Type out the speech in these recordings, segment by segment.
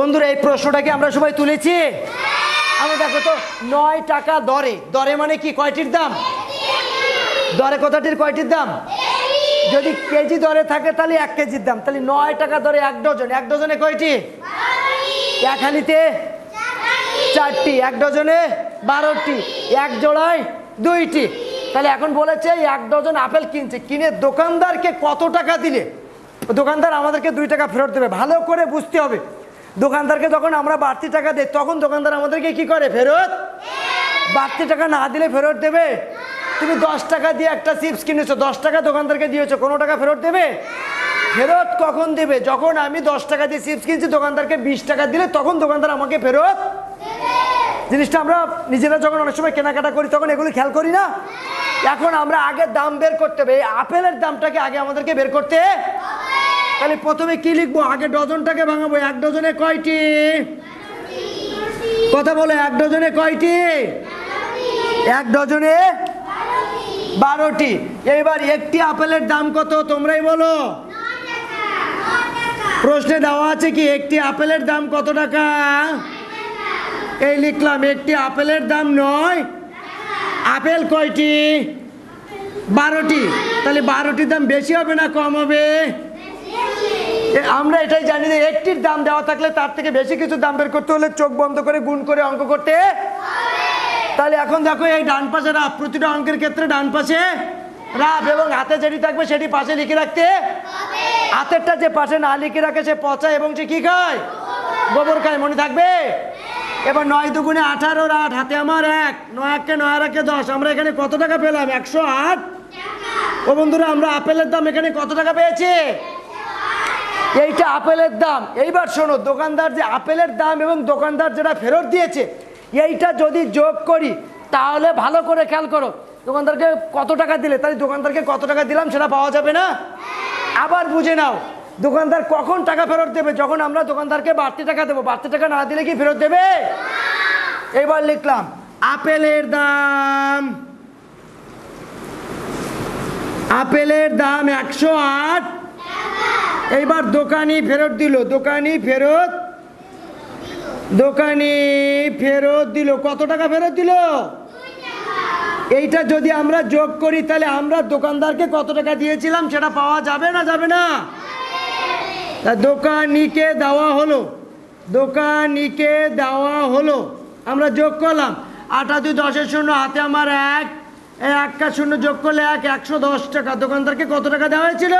বন্ধুরা এই প্রশ্নটাকে আমরা সবাই তুলেছি। আমি দেখো তো নয় টাকা দরে। দরে মানে কি? কয়টির দাম? দরে কথাটির কয়টির দাম? যদি কেজি দরে থাকে তাহলে এক কেজির দাম। তাহলে নয় টাকা দরে এক ডজন। এক ডজনে কয়টি? এক হালিতে চারটি। এক ডজনে বারোটি। এক জোড়ায় দুইটি। তাহলে এখন বলেছে এক ডজন আপেল কিনছে। কিনে দোকানদারকে কত টাকা দিলে? দোকানদার আমাদেরকে দুই টাকা ফেরত দেবে। ভালো করে বুঝতে হবে। দোকানদারকে যখন আমরা বাড়তি টাকা দিই, তখন দোকানদার আমাদেরকে কি করে ফেরত? বাড়তি টাকা না দিলে ফেরত দেবে? তুমি দশ টাকা দিয়ে একটা চিপস কিনেছো, দশ টাকা দোকানদারকে দিয়েছ, কোনো টাকা ফেরত দেবে? ফেরত কখন দেবে? যখন আমি দশ টাকা দিয়ে চিপস কিনছি, দোকানদারকে বিশ টাকা দিলে তখন দোকানদার আমাকে ফেরত জিনিসটা আমরা নিজেরা যখন অনেক সময় কেনাকাটা করি, তখন এগুলো খেয়াল করি না? এখন আমরা আগে দাম বের করতে হবে, এই আপেলের দামটাকে আগে আমাদেরকে বের করতে তাহলে প্রথমে কি লিখব? আগে ডজনটাকে ভাঙাবো। এক ডজনে কয়টি? কথা বলে, এক ডজনে কয়টি? এক ডজনে বারোটি। এইবার একটি আপেলের দাম কত, তোমরাই বলো। প্রশ্নে দেওয়া আছে কি, একটি আপেলের দাম কত টাকা? এই লিখলাম, একটি আপেলের দাম নয়। আপেল কয়টি? বারোটি। তাহলে বারোটির দাম বেশি হবে না কম হবে? আমরা এটাই জানি যে একটির দাম দেওয়া থাকলে তার থেকে বেশি কিছু দাম বের করতে হলে চোখ বন্ধ করে গুণ করে অঙ্ক করতে তাহলে এখন দেখো এই ডান পাশে রাফ, প্রতিটা অঙ্কের ক্ষেত্রে ডান পাশে রাফ এবং হাতে যেটি থাকবে সেটি পাশে লিখে রাখতে হাতেরটা যে পাশে না লিখে রাখে সে পচা এবং সে কি খায়? গোবর খায়, মনে থাকবে? এবার নয় দুগুণে আঠারোর আট, হাতে আমার এক, নয় এককে নয় একে দশ, আমরা এখানে কত টাকা পেলাম? একশো আট? ও বন্ধুরা, আমরা আপেলের দাম এখানে কত টাকা পেয়েছি? এইটা আপেলের দাম। এইবার শোনো, দোকানদার যে আপেলের দাম এবং দোকানদার যেটা ফেরত দিয়েছে, এইটা যদি যোগ করি, তাহলে ভালো করে খেয়াল করো, দোকানদারকে কত টাকা দিলে? তাহলে দোকানদারকে কত টাকা দিলাম সেটা পাওয়া যাবে না? আবার বুঝে নাও, দোকানদার কখন টাকা ফেরত দেবে? যখন আমরা দোকানদারকে বাড়তি টাকা দেবো, বাড়তি টাকা না দিলে কি ফেরত দেবে? এবার লিখলাম, আপেলের দাম। আপেলের দাম একশো আট এইবার দোকানি ফেরত দিল, দোকানি ফেরত দোকানি ফেরত দিল। কত টাকা ফেরত দিল? এইটা যদি আমরা যোগ করি, তাহলে আমরা দোকানদারকে কত টাকা দিয়েছিলাম সেটা পাওয়া যাবে না যাবে না? তা দোকানিকে দেওয়া হলো, দোকানিকে দেওয়া হলো। আমরা যোগ করলাম। আটা দুই দশের শূন্য, হাতে আমার এক একটা শূন্য যোগ করলে এক, একশো দশ টাকা। দোকানদারকে কত টাকা দেওয়া হয়েছিল?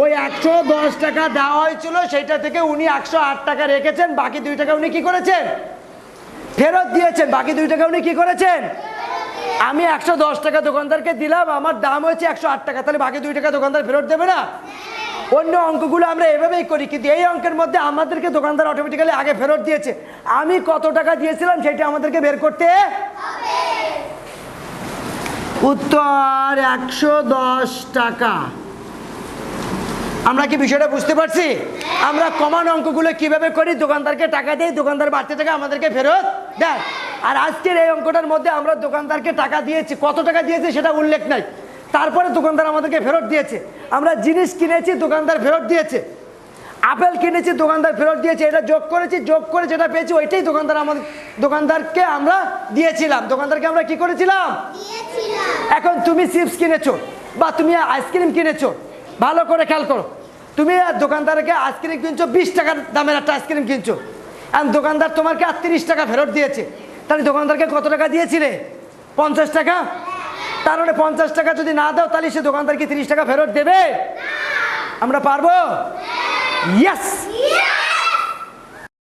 ওই একশো দশ টাকা দেওয়া হয়েছিল, সেইটা থেকে উনি একশো আট টাকা রেখেছেন, বাকি দুই টাকা উনি কি করেছেন? ফেরত দিয়েছেন, বাকি দুই টাকা উনি কি করেছেন? আমি একশো দশ টাকা দোকানদারকে দিলাম, আমার দাম হয়েছে একশো আট টাকা, তাহলে বাকি দুই টাকা দোকানদার ফেরত দেবে না? অন্য অঙ্কগুলো আমরা এভাবেই করি, কিন্তু এই অঙ্কের মধ্যে আমাদেরকে দোকানদার অটোমেটিক্যালি আগে ফেরত দিয়েছে। আমি কত টাকা দিয়েছিলাম সেটা আমাদেরকে বের করতে উত্তর একশো দশ টাকা। আমরা কি বিষয়টা বুঝতে পারছি? আমরা কমান অঙ্কগুলো কীভাবে করি? দোকানদারকে টাকা দেই দোকানদার বাড়তি টাকা আমাদেরকে ফেরত দেয়। আর আজকের এই অঙ্কটার মধ্যে আমরা দোকানদারকে টাকা দিয়েছি। কত টাকা দিয়েছি সেটা উল্লেখ নাই। তারপরে দোকানদার আমাদেরকে ফেরত দিয়েছে। আমরা জিনিস কিনেছি দোকানদার ফেরত দিয়েছে। আপেল কিনেছি দোকানদার ফেরত দিয়েছে। এটা যোগ করেছি যোগ করে যেটা পেয়েছি ওইটাই দোকানদার আমাদের দোকানদারকে আমরা দিয়েছিলাম। দোকানদারকে আমরা কি করেছিলাম? এখন তুমি চিপস কিনেছো বা তুমি আইসক্রিম কিনেছো। ভালো করে খেয়াল করো। তুমি আর দোকানদারকে আইসক্রিম কিনছো বিশ টাকার দামের একটা আইসক্রিম কিনছো। আর দোকানদার তোমাকে আর তিরিশ টাকা ফেরত দিয়েছে। তাহলে দোকানদারকে কত টাকা দিয়েছিলে? পঞ্চাশ টাকা? তাহলে মানে পঞ্চাশ টাকা যদি না দাও তাহলে সে দোকানদারকে তিরিশ টাকা ফেরত দেবে। আমরা পারব? ইয়েস